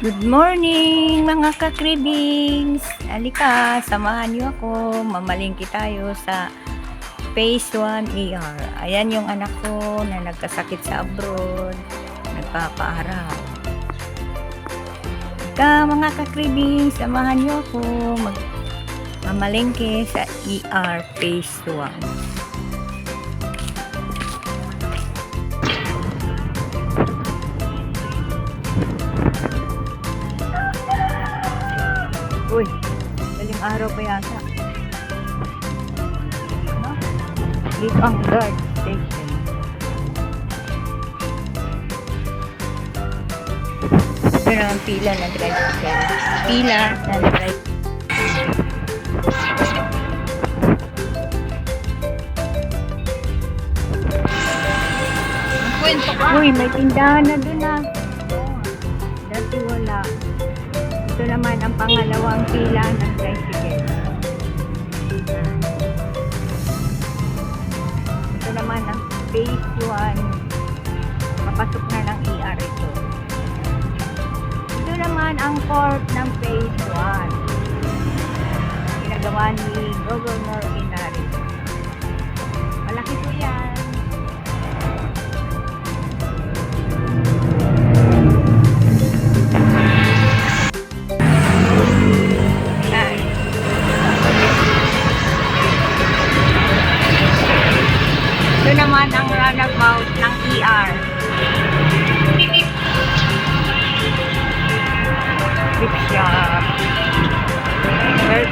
Good morning mga kakribings! Alika, samahan niyo ako. Mamalingki tayo sa Phase 1 ER. Ayan yung anak ko na nagkasakit sa abroad. Nagpapaaraw. Alika mga kakribings, samahan niyo ako. Mag mamalingki sa ER Phase 1. Pa yata. Ano? Dito ang guard station. Pero ang pila na drive Pila na drive. Uy, may tindahan na dun ah. Dati wala. Ito naman ang pangalawang pila ng tricycle. Phase 1. Papasok na ng ER ito. Ito naman ang court ng phase 1. Ginagawa ni Governor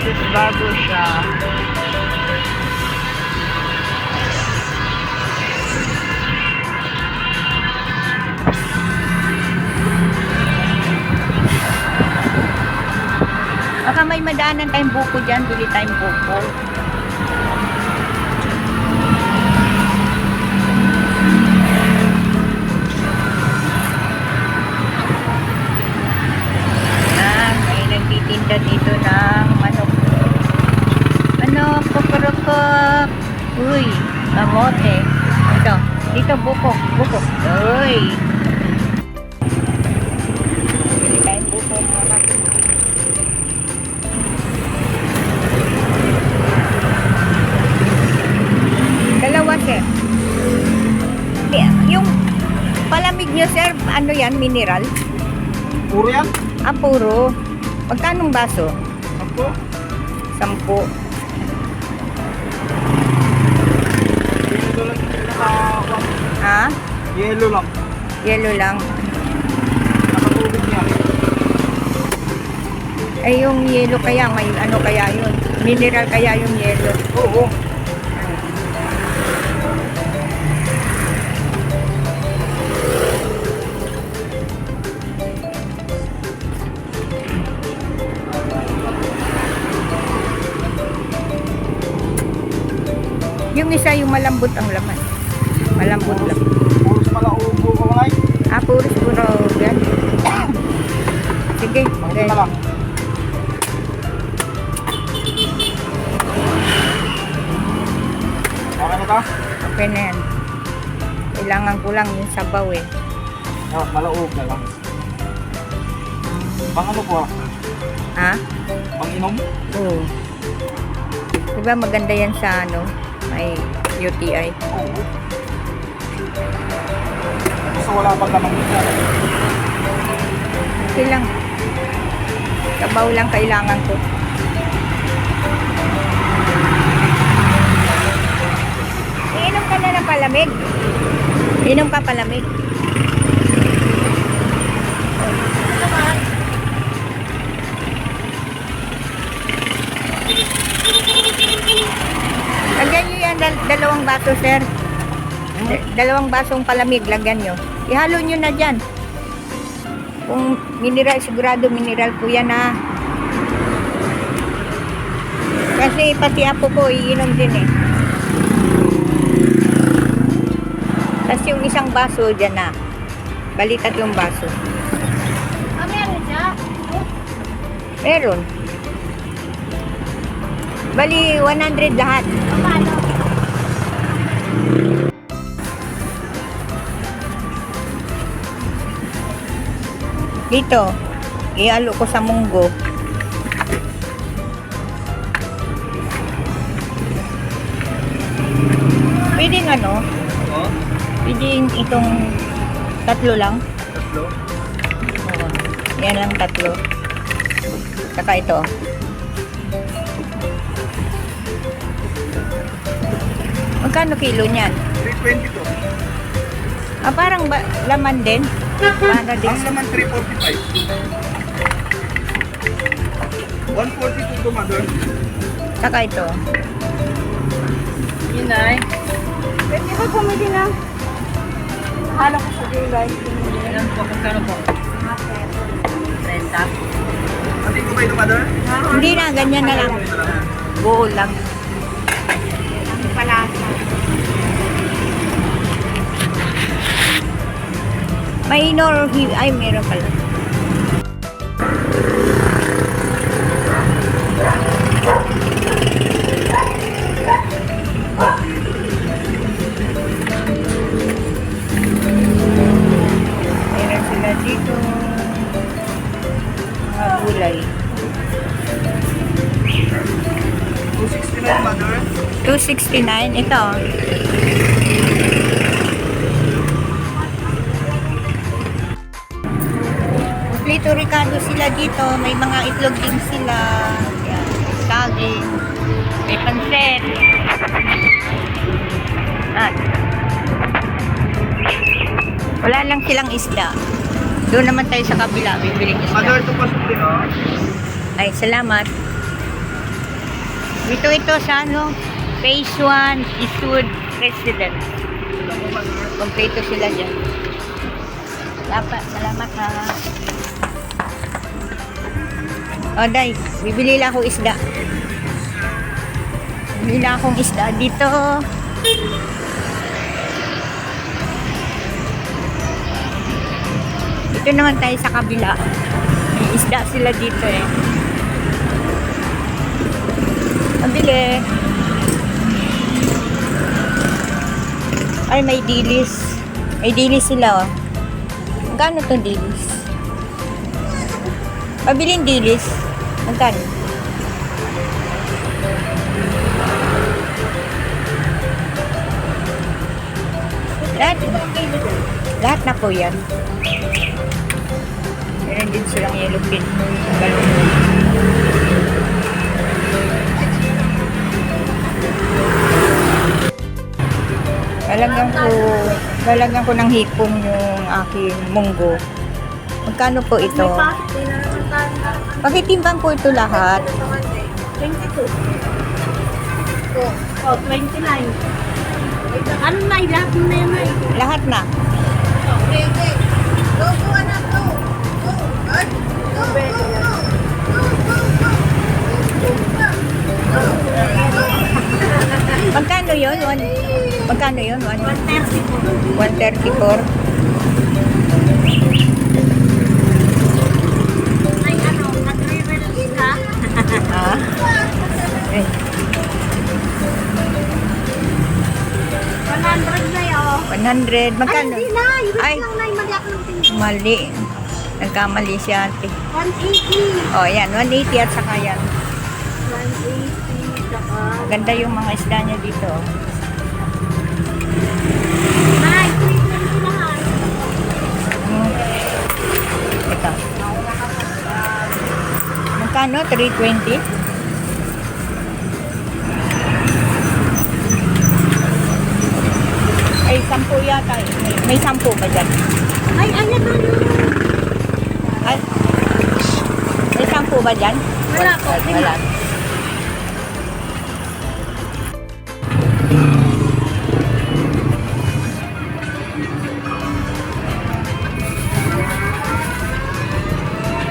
versus bago shop. Baka may madaanan tayong buko dyan, bili tayong buko. Kamote. Ito, dito buko, buko. Uy. Bili tayong buko. mga Dalawa, sir. Di- Yung palamig niyo, sir, ano yan, mineral? Puro yan? Ah, puro. Magkanong baso? Ako? Sampu. Yelo lang. Yellow lang. Nakatubig niya. Ay, yung yellow kaya, may ano kaya yun? Mineral kaya yung yellow. Oo. Yung isa, yung malambot ang laman. Malambot lang. Ubo ko ngay. Ah, puro siguro yan. Sige, okay. lang? Okay na ka? Okay na yan. Kailangan ko lang yung sabaw eh. Oh, malaog na lang. Pang ano po ah? Ha? Pang inom? Oo. Diba maganda yan sa ano? May UTI. Oo. Gusto wala pang lamang niya. Okay lang. Sabaw lang kailangan ko. Iinom ka na ng palamig. Inom ka palamig. Lagyan nyo yan, dal- dalawang baso, sir. Da- dalawang basong palamig, lagyan nyo. Ihalo nyo na dyan. Kung mineral, sigurado mineral po yan ha. Kasi pati apo ko, iinom din eh. Tapos yung isang baso dyan na. Balitat yung baso. Ah, meron siya? Meron. Bali, 100 lahat. Paano? Dito. Ialo ko sa munggo. Pwedeng ano? Oo. Pwedeng itong tatlo lang. Tatlo. Oo. Yan lang tatlo. Saka ito. Magkano kilo niyan? 320 to. Ah, parang ba, laman din. Para din. Ang laman 345. 142 to mother. Saka ito. Yun ay. Pwede ba pumili na? Hala ko sa gulay. Ilan po? Magkano po? 30. Hindi ko ba ito mother? Hindi na, ganyan na lang. Buo lang. Ang palasa. Minor, ay meron pala. Meron sila dito. Mga gulay. 269 mother. 269 ito. Ricardo sila dito. May mga itlog din sila. Yan. Saging. May pansit. At wala lang silang isda. Doon naman tayo sa kabila. Bibiling Mother, isda. ito pa. Ay, salamat. Dito ito sa ano, Phase 1 Eastwood Residence. Kompleto sila dyan. Dapat, salamat ha. O, Day, bibili lang ako isda. Bibili lang akong isda dito. Dito naman tayo sa kabila. May isda sila dito eh. Ang bili. Ay, may dilis. May dilis sila, oh. Magkano to dilis? Pabiling dilis. Magkano? Lahat, lahat na po yan. Meron din silang yellow pin. Galon. Lalagyan ko, lalagyan ko ng hipon yung aking munggo. Magkano po ito? Pakitimbang ko ito lahat. 22. Oh, 29. Ano na, lahat mo na yan ay. Lahat na. Magkano yun? One, magkano yun? One, 130 po. 134. 100. Magkano? Ay, hindi na. Yun Ay. lang na, mali ako ng tingin. Mali. Nagkamali si ate. 180. O, oh, yan. 180 at saka yan. 180, saka... Ganda yung mga isda niya dito. Ay, 320 lahat. Hmm. Ito. Magkano? 320? Ay, 10 yata. eh. May, may 10 ba dyan? Ay, na yun. Ay, may 10 ba dyan? Wala po, Wala.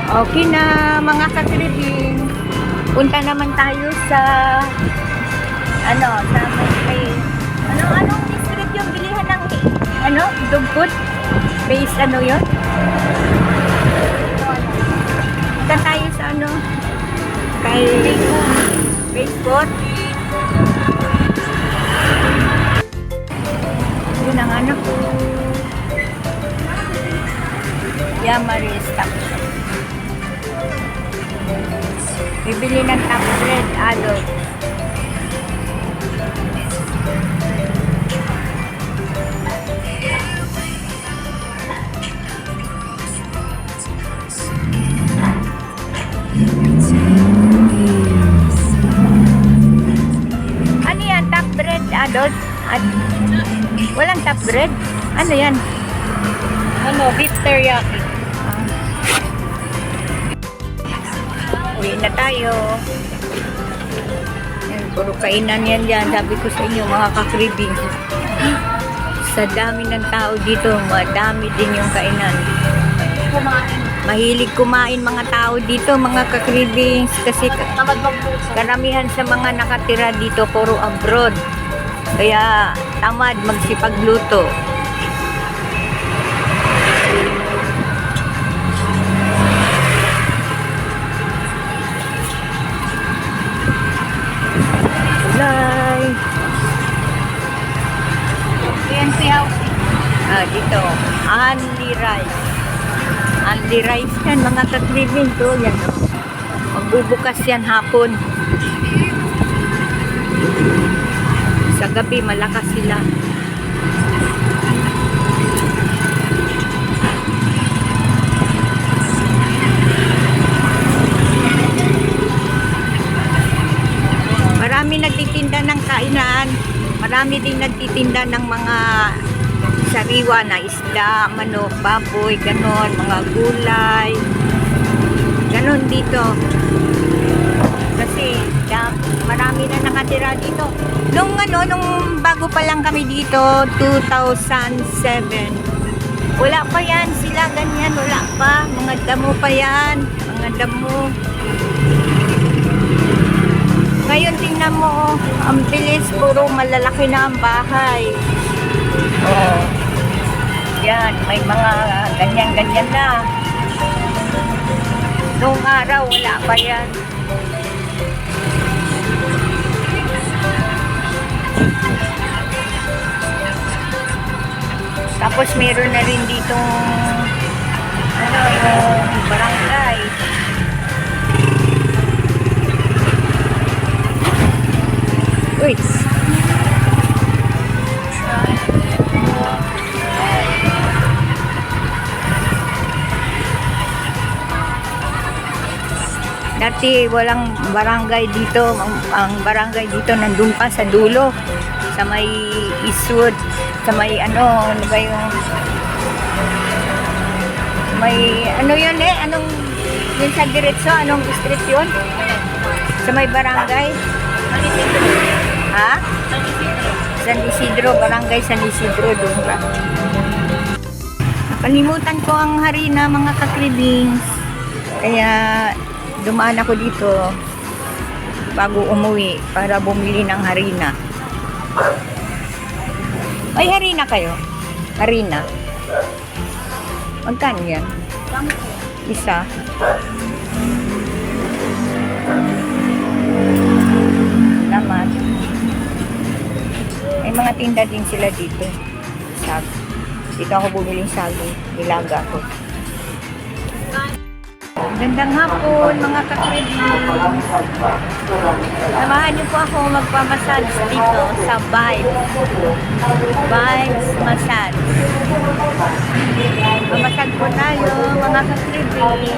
Okay na mga kakribing. Punta naman tayo sa ano, sa may ano, anong ano, dugput? Base ano yun? Punta tayo sa ano, kay Facebook. Yun ang anak ko. Yamari Shop. Bibili ng top bread adult. Adult? At walang top bread? Ano yan? Ano, beef teriyaki. Uwi na tayo. Yan, puro kainan yan dyan. Sabi ko sa inyo, mga kakribing. Sa dami ng tao dito, madami din yung kainan. Kumain. Mahilig kumain mga tao dito, mga kakribings. Kasi karamihan sa mga nakatira dito, puro abroad. Kaya tamad magsipagluto. Gulay. PNC House. Ah, dito. Anli Rice. Anli Rice yan, mga katribing to. Yan. Magbubukas yan hapon. Sa gabi, malakas sila. Marami nagtitinda ng kainan. Marami din nagtitinda ng mga sariwa na isda, manok, baboy, ganon, mga gulay. Ganon dito. Kasi da, marami na nakatira dito. Nung ano, nung bago pa lang kami dito, 2007. Wala pa yan sila, ganyan, wala pa. Mga damo pa yan, mga damo. Ngayon tingnan mo, oh, ang bilis, puro malalaki na ang bahay. Oo. Yan, may mga ganyan-ganyan na. Noong araw, wala pa yan. Tapos meron na rin ditong ano, yung barangay. Wait. Dati walang barangay dito. Ang, ang barangay dito nandun pa sa dulo. Sa may Eastwood. Sa may ano, ano ba yung... May ano yun eh? Anong... Yun sa diretso? Anong street yun? Sa may barangay? Ha? San Isidro, barangay San Isidro, doon ba? Nakalimutan ko ang harina mga kakribings. Kaya dumaan ako dito bago umuwi para bumili ng harina. May harina kayo? Harina? Magkano yan? Isa? Salamat. May mga tinda din sila dito. Sag. Dito ako bumili saging. Nilaga ko. Gandang hapon, mga kakribing. Samahan niyo po ako magpamassage dito sa Vibes. Vibes Massage. Mamasag po tayo, mga kakribing.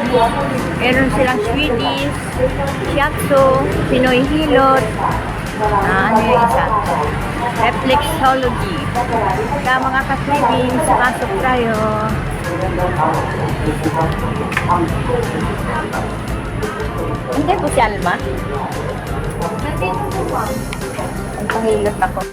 Meron silang Swedish, Shiatsu, Pinoy Hilot, ah, ano yung isa? Reflexology. Kaya mga kakribing, pasok tayo. Hindi po si Alma. Ang pahilot ako.